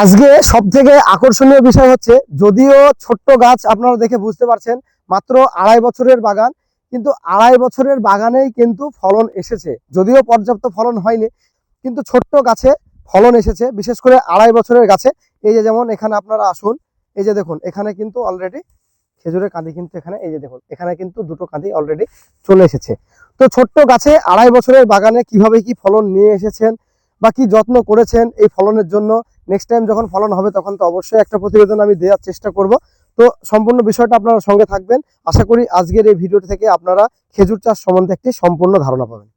আজকে সব থেকে আকর্ষণীয় বিষয় হচ্ছে যদিও ছোট্ট গাছ আপনারা দেখে বুঝতে পারছেন, মাত্র আড়াই বছরের বাগান, কিন্তু আড়াই বছরের বাগানেই কিন্তু ফলন এসেছে। যদিও পর্যাপ্ত ফলন হয়নি, কিন্তু ছোট্ট গাছে ফলন এসেছে, বিশেষ করে আড়াই বছরের গাছে। এই যে যেমন এখানে আপনারা আসুন, এই যে দেখুন, এখানে কিন্তু অলরেডি খেজুরের কাঁদি কিন্তু এখানে, এই যে দেখুন, এখানে কিন্তু দুটো কাঁদি অলরেডি চলে এসেছে। তো ছোট্ট গাছে আড়াই বছরের বাগানে কীভাবে কি ফলন নিয়ে এসেছেন বা কি যত্ন করেছেন এই ফলনের জন্য নেক্সট টাইম যখন ফলন হবে, তখন তো অবশ্যই একটা প্রতিবেদন আমি দেওয়ার চেষ্টা করব। তো সম্পূর্ণ বিষয়টা আপনারা সঙ্গে থাকবেন। আশা করি আজকের এই ভিডিওটি থেকে আপনারা খেজুর চাষ সম্বন্ধে একটি সম্পূর্ণ ধারণা পাবেন।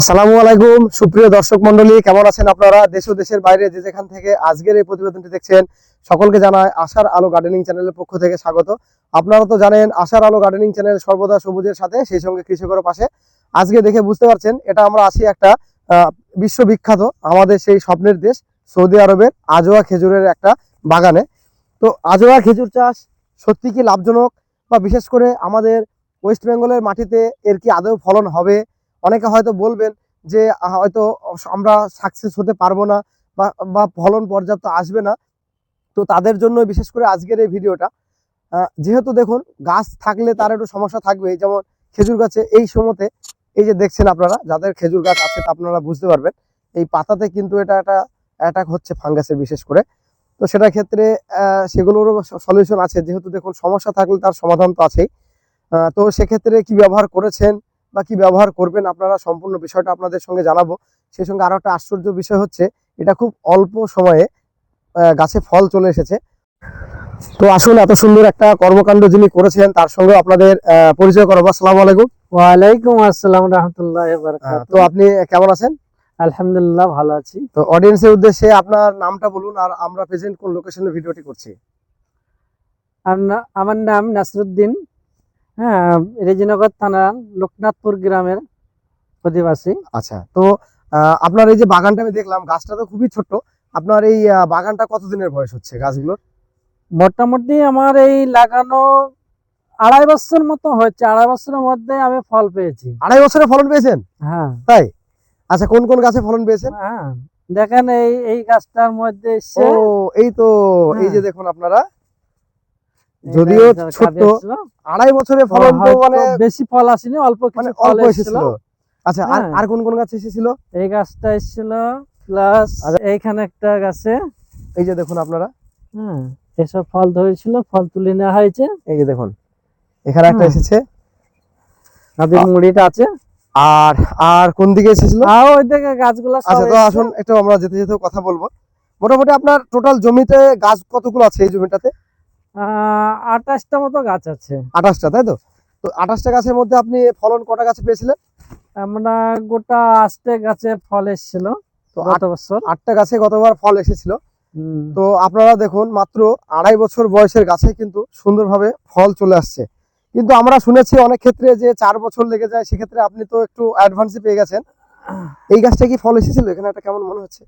আসসালামু আলাইকুম, সুপ্রিয় দর্শক মন্ডলী কেমন আছেন আপনারা? দেশ ও দেশের বাইরে যে যেখান থেকে আজকের এই প্রতিবেদনটি দেখছেন, সকলকে জানায় আশার আলো গার্ডেনিং চ্যানেলের পক্ষ থেকে স্বাগত। আপনারা তো জানেন, আশার আলো গার্ডেনিং চ্যানেল সর্বদা সবুজের সাথে, সেই সঙ্গে কৃষকের পাশে। আজকে দেখে বুঝতে পারছেন, এটা আমরা আসি একটা বিশ্ববিখ্যাত, আমাদের সেই স্বপ্নের দেশ সৌদি আরবের আজোয়া খেজুরের একটা বাগানে। তো আজোয়া খেজুর চাষ সত্যি কি লাভজনক? বা বিশেষ করে আমাদের ওয়েস্ট বেঙ্গলের মাটিতে এর কি আদৌ ফলন হবে? অনেকে হয়তো বলবেন যে হয়তো আমরা সাকসেস হতে পারব না বা বা ফলন পর্যাপ্ত আসবে না। তো তাদের জন্য বিশেষ করে আজকের এই ভিডিওটা। যেহেতু দেখুন, গাছ থাকলে তার একটু সমস্যা থাকবে যেমন খেজুর গাছে এই সময়তে, এই যে দেখছেন আপনারা, যাদের খেজুর গাছ আছে তা আপনারা বুঝতে পারবেন। এই পাতাতে কিন্তু এটা একটা অ্যাটাক হচ্ছে ফাঙ্গাসের বিশেষ করে। তো সেটার ক্ষেত্রে সেগুলোরও সলিউশন আছে। যেহেতু দেখুন সমস্যা থাকলে তার সমাধান তো আছেই। তো সেক্ষেত্রে কি ব্যবহার করেছেন বা কি ব্যবহার করবেন আপনারা সম্পূর্ণ বিষয়টা আপনাদের সঙ্গে জানাব। সেই সঙ্গে আরও একটা আশ্চর্য বিষয় হচ্ছে এটা খুব অল্প সময়ে গাছে ফল চলে এসেছে। তো আসুন এত সুন্দর একটা কর্মকাণ্ড যিনি করেছেন তার সঙ্গে আপনাদের পরিচয় করাবো। আসসালামু আলাইকুম। ওয়ালাইকুম আসসালাম রহমতুল্লাহ তো আপনি কেমন আছেন? আলহামদুলিল্লাহ ভালো আছি। তো অডিয়েন্সের উদ্দেশ্যে আপনার নামটা বলুন আর আমরা প্রেজেন্ট কোন লোকেশনে ভিডিওটি করছি। আমার নাম নাসরুদ্দিন হ্যাঁ রেজিনগর থানা লোকনাথপুর গ্রামের অধিবাসী। আচ্ছা তো আপনার এই যে বাগানটা আমি দেখলাম গাছটা তো খুবই ছোট্ট। আপনার এই বাগানটা কতদিনের বয়স হচ্ছে গাছগুলোর? মোটামুটি আমার এই লাগানো আড়াই বছর মতো হচ্ছে আড়াই বছরের মধ্যে আমি ফল পেয়েছি। আড়াই বছরে ফলন পেয়েছেন? হ্যাঁ। তাই? আচ্ছা কোন কোন গাছে ফলন পেয়েছেন? হ্যাঁ দেখেন এই এই গাছটার মধ্যে ও এই তো এই যে হ্যাঁ। দেখুন আপনারা। যদিও ছোট্ট, আড়াই বছরে ফলন তো মানে বেশি ফল আসেনি অল্প মানে কিছু ফল অল্প এসেছিল। আচ্ছা আর হ্যাঁ। আর কোন কোন গাছ এসেছিল? এই গাছটা এসেছিল প্লাস আচ্ছা। এইখানে একটা গাছে। এই যে দেখুন আপনারা। হ্যাঁ এসব ফল ধরেছিল ফল তুলে নেওয়া হয়েছে। এই যে দেখুন এখানে একটা এসেছে। নদীর মুড়িটা আছে। আর আর কোন দিকে এসেছিল? আর ওই দিকে গাছগুলো আচ্ছা তো আসুন একটু আমরা যেতে যেতে কথা বলব। মোটামুটি আপনার টোটাল জমিতে গাছ কতগুলো আছে এই জমিটাতে? আঠাশটা মতো গাছ আছে। আঠাশটা তাই তো? তো আঠাশটা গাছের মধ্যে আপনি ফলন কটা গাছে পেয়েছিলেন? আমরা গোটা আস্তে গাছে ফল এসেছিল তো গত বছর। আটটা গাছে গতবার ফল এসেছিল। তো আপনারা দেখুন মাত্র আড়াই বছর বয়সের গাছে কিন্তু সুন্দরভাবে ফল চলে আসছে। কিন্তু আমরা শুনেছি অনেক ক্ষেত্রে যে চার বছর লেগে যায় সেক্ষেত্রে আপনি তো একটু অ্যাডভান্সে পেয়ে গেছেন। এই গাছটা কি ফল এসেছিল? এখানে একটা কেমন মনে হচ্ছে?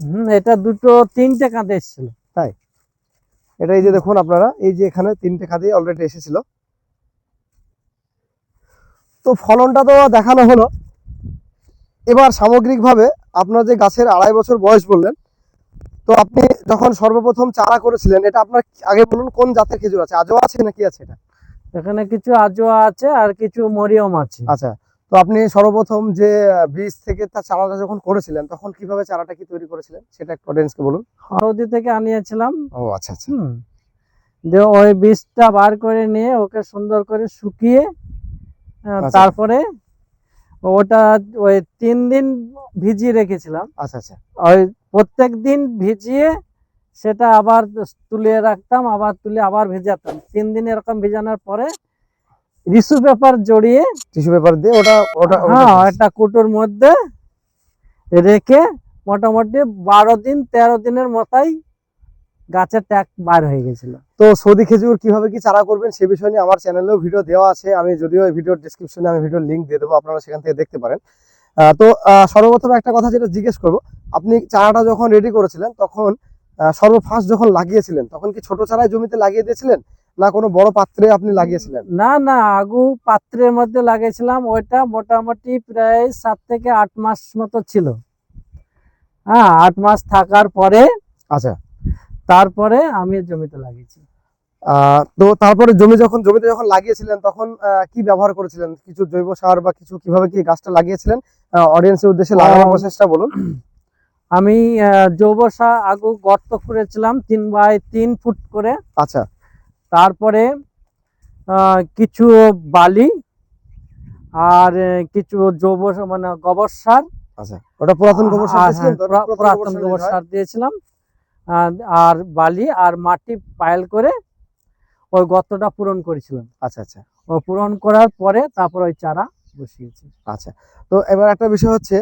হুম, এটা দুটো তিনটে কাঁদে এসেছিল। এটা এই যে দেখুন আপনারা এই যে এখানে তিনটে খাদি অলরেডি এসেছিল। তো ফলনটা তো দেখানো হলো। এবার সামগ্রিকভাবে আপনার যে গাছের আড়াই বছর বয়স বললেন তো আপনি যখন সর্বপ্রথম চারা করেছিলেন এটা আপনার আগে বলুন কোন জাতের খেজুর আছে? আজও আছে নাকি আছে এটা? এখানে কিছু আজোয়া আছে আর কিছু মরিয়ম আছে। আচ্ছা তো আপনি সর্বপ্রথম যে বীজ থেকে তার চারাটা যখন করেছিলেন তখন কীভাবে চারাটা কি তৈরি করেছিলেন? সেটা একটু অডিয়েন্সকে বলুন। সৌদি থেকে আনিয়েছিলাম। ও আচ্ছা আচ্ছা। হুম। যে ওই বীজটা বার করে নিয়ে ওকে সুন্দর করে শুকিয়ে আচ্ছা। তারপরে ওটা ওই তিন দিন ভিজিয়ে রেখেছিলাম। আচ্ছা আচ্ছা। ওই প্রত্যেক দিন ভিজিয়ে সেটা আবার তুলে রাখতাম আবার তুলে আবার ভেজাতাম। তিন দিন এরকম ভেজানোর পরে রিসু পেপার জড়িয়ে টিস্যু পেপার দিয়ে ওটা ওটা হ্যাঁ একটা কুটোর মধ্যে রেখে মোটামুটি বারো দিন তেরো দিনের মতাই গাছের ট্যাক বার হয়ে গেছিল। তো সৌদি খেজুর কীভাবে কি চারা করবেন সে বিষয় নিয়ে আমার চ্যানেলেও ভিডিও দেওয়া আছে। আমি যদিও এই ভিডিওর ডিসক্রিপশনে আমি ভিডিওর লিংক দিয়ে দেবো আপনারা সেখান থেকে দেখতে পারেন। তো সর্বপ্রথম একটা কথা যেটা জিজ্ঞেস করব আপনি চারাটা যখন রেডি করেছিলেন তখন সর্বফার্স্ট যখন লাগিয়েছিলেন তখন কি ছোট চারায় জমিতে লাগিয়ে দিয়েছিলেন? না কোনো বড় পাত্রে আপনি লাগিয়েছিলেন? না না আগু পাত্রের মধ্যে লাগিয়েছিলাম। ওইটা মোটামুটি প্রায় সাত থেকে আট মাস মতো ছিল। হ্যাঁ আট মাস থাকার পরে আচ্ছা। তারপরে আমি জমিতে লাগিয়েছি। তো তারপরে জমি যখন জমিতে যখন লাগিয়েছিলেন তখন কি ব্যবহার করেছিলেন? কিছু জৈব সার বা কিছু কীভাবে কি গাছটা লাগিয়েছিলেন? অডিয়েন্সের উদ্দেশ্যে লাগানোর প্রসেসটা বলুন। আমি জৈব সার আগু গর্ত করেছিলাম তিন বাই তিন ফুট করে। আচ্ছা। তারপরে কিছু বালি আর কিছু জৈব মানে গোবর সার। আচ্ছা। ওটা পুরাতন গোবর সার? হ্যাঁ, পুরা- পুরাতন গোবর সার দিয়েছিলাম। আর- বালি আর মাটি পায়েল করে ওই গর্তটা পূরণ করেছিলাম। আচ্ছা আচ্ছা। ও পূরণ করার পরে তারপর ওই চারা বসিয়েছি। আচ্ছা। তো এবার একটা বিষয় হচ্ছে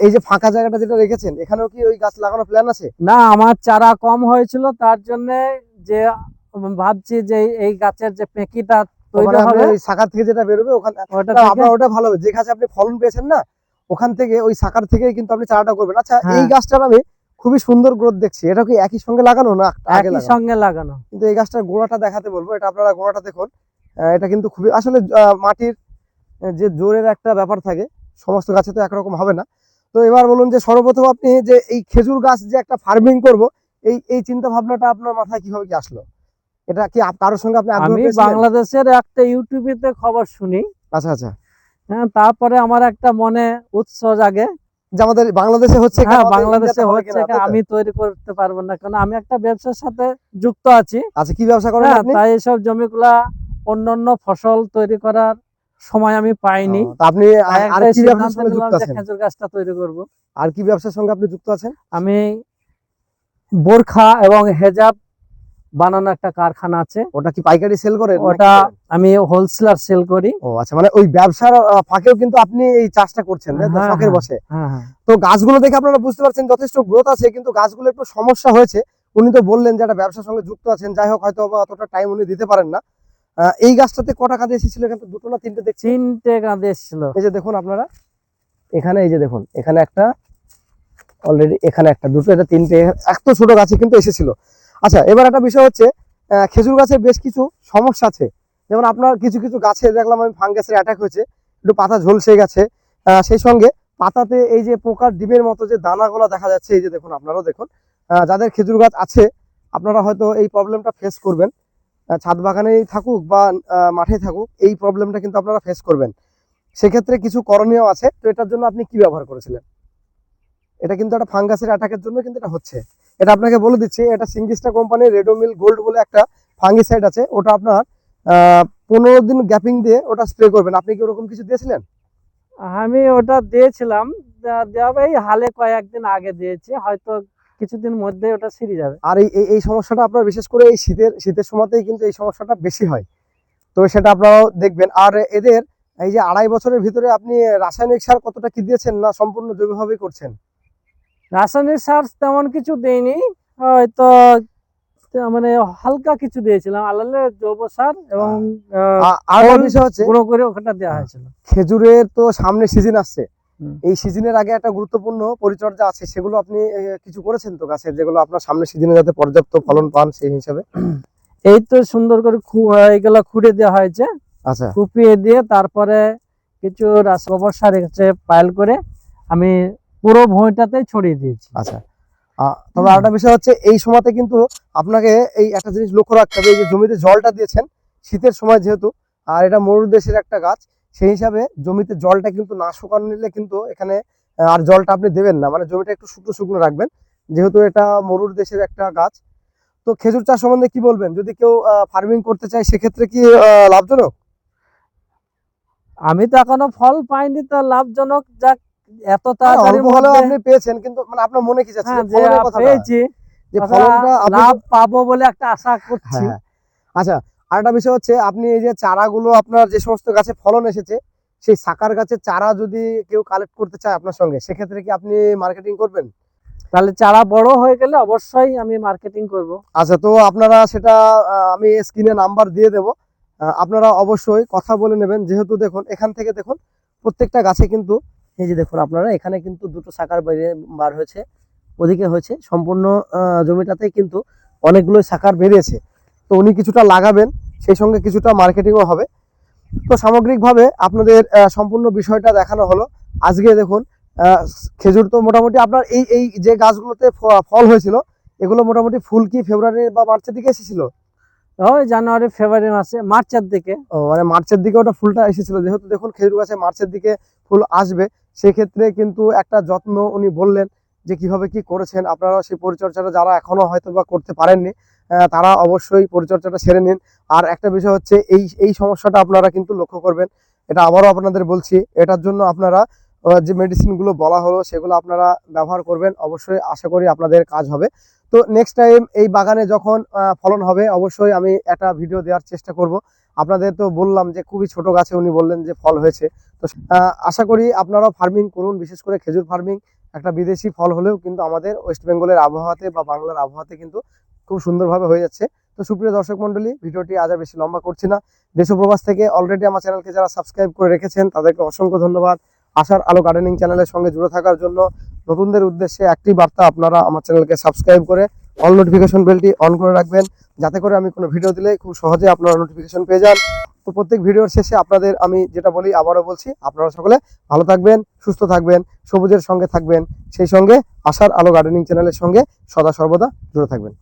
এই যে ফাঁকা জায়গাটা যেটা রেখেছেন এখানেও কি ওই গাছ লাগানোর প্ল্যান আছে? না আমার চারা কম হয়েছিল তার জন্য যে ভাবছি যে এই- গাছের যে পেঁকিটা তৈরি আপনি হবে শাখার থেকে যেটা বেরোবে ওখানে ওটা আপনার ওটা ভালো হবে। যে গাছে আপনি ফলন পেয়েছেন না ওখান থেকে ওই শাখার থেকে কিন্তু আপনি চারাটা করবেন। আচ্ছা হ্যাঁ। এই গাছটার আমি খুবই সুন্দর গ্রোথ দেখছি। এটা কি একই সঙ্গে লাগানো না একই সঙ্গে লাগানো। কিন্তু এই গাছটার গোড়াটা দেখাতে বলব এটা আপনারা গোড়াটা দেখুন। এটা কিন্তু খুবই আসলে মাটির যে জোরের একটা ব্যাপার থাকে সমস্ত গাছে তো একরকম হবে না। তো এবার বলুন যে সর্বপ্রথম আপনি যে এই খেজুর গাছ যে একটা ফার্মিং করব এই এই চিন্তা ভাবনাটা আপনার মাথায় কীভাবে কি আসলো? এটা কি কারোর সঙ্গে আপনি আমি বাংলাদেশের একটা ইউটিউবেতে খবর শুনি। আচ্ছা আচ্ছা। হ্যাঁ তারপরে আমার একটা মনে উৎসাহ জাগে। যে আমাদের বাংলাদেশে হচ্ছে হ্যাঁ বাংলাদেশে হচ্ছে কি, আমি তৈরি করতে পারব না কারণ আমি একটা ব্যবসার সাথে যুক্ত আছি। আচ্ছা কি ব্যবসা করেন হ্যাঁ আপনি? তাই এসব জমিগুলা অন্যান্য ফসল তৈরি করার সময় আমি পাইনি। আপনি আর- তাই আর একটাই কি ব্যবসার সিদ্ধান্ত সঙ্গে যুক্ত আছেন? খেজুর গাছটা তৈরি করব। আর কি ব্যবসার সঙ্গে আপনি যুক্ত আছেন? আমি বোরখা এবং হেজাব বানানো একটা কারখানা আছে। ওটা কি পাইকারি সেল নাকি ওটা আমি হোলসেলার সেল করি। ও আচ্ছা মানে ওই ব্যবসার ফাঁকেও কিন্তু আপনি এই চাষটা করছেন তো? হ্যাঁ, শখের হ্যাঁ। বসে। হ্যাঁ তো গাছগুলো দেখে আপনারা বুঝতে পারছেন যথেষ্ট গ্রোথ আছে কিন্তু গাছগুলো একটু সমস্যা হয়েছে। উনি তো বললেন যে একটা ব্যবসার সঙ্গে যুক্ত আছেন যাই হোক হয়তো অতটা টাইম উনি দিতে পারেন না। এই গাছটাতে কটা কাঁদে এসেছিল এখানে দুটো না তিনটে দেখছি? তিনটে কাঁদে এসেছিল। এই যে দেখুন আপনারা এখানে এই যে দেখুন এখানে একটা অলরেডি এখানে একটা দুটো এটা তিনটে এত ছোট গাছে কিন্তু এসেছিল। আচ্ছা এবার একটা বিষয় হচ্ছে খেজুর গাছের বেশ কিছু সমস্যা আছে। যেমন আপনার কিছু কিছু গাছে দেখলাম আমি ফাঙ্গাসের অ্যাটাক হয়েছে একটু পাতা ঝলসে গেছে। আহ, সেই সঙ্গে পাতাতে এই যে পোকার ডিমের মতো যে দানাগুলো দেখা যাচ্ছে এই যে দেখুন আপনারাও দেখুন। আহ, যাদের খেজুর গাছ আছে আপনারা হয়তো এই প্রবলেমটা ফেস করবেন। ছাদ বাগানেই থাকুক বা মাঠে থাকুক, এই প্রবলেমটা কিন্তু আপনারা ফেস করবেন। সেক্ষেত্রে কিছু করণীয় আছে, তো এটার জন্য আপনি কি ব্যবহার করেছিলেন? এটা কিন্তু একটা ফাঙ্গাসের অ্যাটাকের জন্য কিন্তু এটা হচ্ছে। এটা আপনাকে বলে দিচ্ছি, এটা সিঙ্গিস্টা কোম্পানির রেডোমিল গোল্ড বলে একটা ফাঙ্গিসাইড আছে, ওটা আপনার পনেরো দিন গ্যাপিং দিয়ে ওটা স্প্রে করবেন। আপনি কি ওরকম কিছু দিয়েছিলেন? আমি ওটা দিয়েছিলাম এই হালে কয়েকদিন আগে দিয়েছি, হয়তো কিছুদিন মধ্যে ওটা সেরে যাবে। আর এই এই- সমস্যাটা আপনার বিশেষ করে এই শীতের শীতের সময়তেই কিন্তু এই সমস্যাটা বেশি হয়। তো সেটা আপনারাও দেখবেন। আর এদের এই যে আড়াই বছরের ভিতরে আপনি রাসায়নিক সার কতটা কি দিয়েছেন না সম্পূর্ণ জৈবভাবেই করছেন? রাসায়নিক সার তেমন কিছু দেইনি। হয়তো মানে হালকা কিছু দিয়েছিলাম। আলালে জৈব সার এবং আর বিষয় হচ্ছে করে ওখানটা দেওয়া হয়েছিল। খেজুরের তো সামনে সিজন আসছে। এই সিজনের আগে একটা গুরুত্বপূর্ণ পরিচর্যা আছে সেগুলো আপনি কিছু করেছেন তো গাছের যেগুলো আপনার সামনে সিজনে যাতে পর্যাপ্ত ফলন পান সেই হিসাবে? এই তো সুন্দর করে এইগুলো খুঁড়ে দেওয়া হয়েছে। আচ্ছা। কুপিয়ে দিয়ে তারপরে কিছু গোবর সার পাইল করে আমি পুরো ভুঁইটাতে ছড়িয়ে দিয়েছি। আচ্ছা। তবে আরেকটা বিষয় হচ্ছে এই সময়তে কিন্তু আপনাকে এই একটা জিনিস লক্ষ্য রাখতে হবে এই যে জমিতে জলটা দিয়েছেন শীতের সময় যেহেতু আর এটা মরুর দেশের একটা গাছ সেই হিসাবে জমিতে জলটা কিন্তু না শুকানো নিলে কিন্তু এখানে আর জলটা আপনি দেবেন না। মানে জমিটা একটু শুকনো শুকনো রাখবেন। যেহেতু এটা মরুর দেশের একটা গাছ। তো খেজুর চাষ সম্বন্ধে কি বলবেন? যদি কেউ ফার্মিং করতে চায় সেক্ষেত্রে কি লাভজনক? আমি তো এখনও ফল পাইনি তো লাভজনক যাক। এত হ্যাঁ, তাড়াতাড়ি আপনি পেয়েছেন কিন্তু মানে আপনার মনে কি যাচ্ছে? হ্যাঁ যে যে পেয়েছি। যে ফলনটা লাভ পাবো বলে একটা আশা করছি। হ্যাঁ। আচ্ছা আরেকটা বিষয় হচ্ছে আপনি এই যে চারাগুলো আপনার যে সমস্ত গাছে ফলন এসেছে সেই সাকার গাছের চারা যদি কেউ কালেক্ট করতে চায় আপনার সঙ্গে সেক্ষেত্রে কি আপনি মার্কেটিং করবেন? তাহলে চারা বড় হয়ে গেলে অবশ্যই আমি মার্কেটিং করব। আচ্ছা তো আপনারা সেটা আমি স্ক্রিনে নাম্বার দিয়ে দেব। আপনারা অবশ্যই কথা বলে নেবেন। যেহেতু দেখুন এখান থেকে দেখুন প্রত্যেকটা গাছে কিন্তু এই যে দেখুন আপনারা এখানে কিন্তু দুটো শাখার বাইরে বার হয়েছে ওদিকে হয়েছে সম্পূর্ণ জমিটাতে কিন্তু অনেকগুলোই শাখার বেরিয়েছে। তো উনি কিছুটা লাগাবেন সেই সঙ্গে কিছুটা মার্কেটিংও হবে। তো সামগ্রিকভাবে আপনাদের সম্পূর্ণ বিষয়টা দেখানো হলো। আজকে দেখুন খেজুর তো মোটামুটি আপনার এই এই যে গাছগুলোতে ফল হয়েছিল এগুলো মোটামুটি ফুল কি ফেব্রুয়ারি বা মার্চের দিকে এসেছিল? ওই জানুয়ারি ফেব্রুয়ারি মাসে মার্চের দিকে। ও, মানে মার্চের দিকে ওটা ফুলটা এসেছিল। যেহেতু দেখুন খেজুর গাছে মার্চের দিকে ফুল আসবে সেক্ষেত্রে কিন্তু একটা যত্ন উনি বললেন যে কীভাবে কি করেছেন আপনারা সেই পরিচর্যাটা যারা এখনও হয়তো বা করতে পারেননি তারা অবশ্যই পরিচর্যাটা সেরে নিন। আর একটা বিষয় হচ্ছে, এই এই সমস্যাটা আপনারা কিন্তু লক্ষ্য করবেন। এটা আবারও আপনাদের বলছি, এটার জন্য আপনারা যে মেডিসিনগুলো বলা হলো, সেগুলো আপনারা ব্যবহার করবেন। অবশ্যই আশা করি আপনাদের কাজ হবে। তো নেক্সট টাইম এই বাগানে যখন ফলন হবে, অবশ্যই আমি একটা ভিডিও দেওয়ার চেষ্টা করব। আপনাদের তো বললাম যে, খুবই ছোট গাছে উনি বললেন যে, ফল হয়েছে। তো আশা করি আপনারাও ফার্মিং করুন, বিশেষ করে খেজুর ফার্মিং একটা বিদেশি ফল হলেও কিন্তু আমাদের ওয়েস্ট বেঙ্গলের আবহাওয়াতে বা বাংলার আবহাওয়াতে কিন্তু খুব সুন্দরভাবে হয়ে যাচ্ছে। তো সুপ্রিয় দর্শক মন্ডলী ভিডিওটি আজ আর বেশি লম্বা করছি না। দেশ ও থেকে অলরেডি আমার চ্যানেলকে যারা সাবস্ক্রাইব করে রেখেছেন, তাদেরকে অসংখ্য ধন্যবাদ। আশার আলো গার্ডেনিং চ্যানেলের সঙ্গে জুড়ে থাকার জন্য নতুনদের উদ্দেশ্যে একটি বার্তা আপনারা আমার চ্যানেলকে সাবস্ক্রাইব করে অল নোটিফিকেশন বেলটি অন করে রাখবেন। যাতে করে আমি কোনো ভিডিও দিলে খুব সহজে আপনারা নোটিফিকেশন পেয়ে যান। তো প্রত্যেক ভিডিওর শেষে আপনাদের আমি যেটা বলি, আবারও বলছি, আপনারা সকলে ভালো থাকবেন, সুস্থ থাকবেন, সবুজের সঙ্গে থাকবেন। সেই সঙ্গে আশার আলো গার্ডেনিং চ্যানেলের সঙ্গে সদা সর্বদা জুড়ে থাকবেন।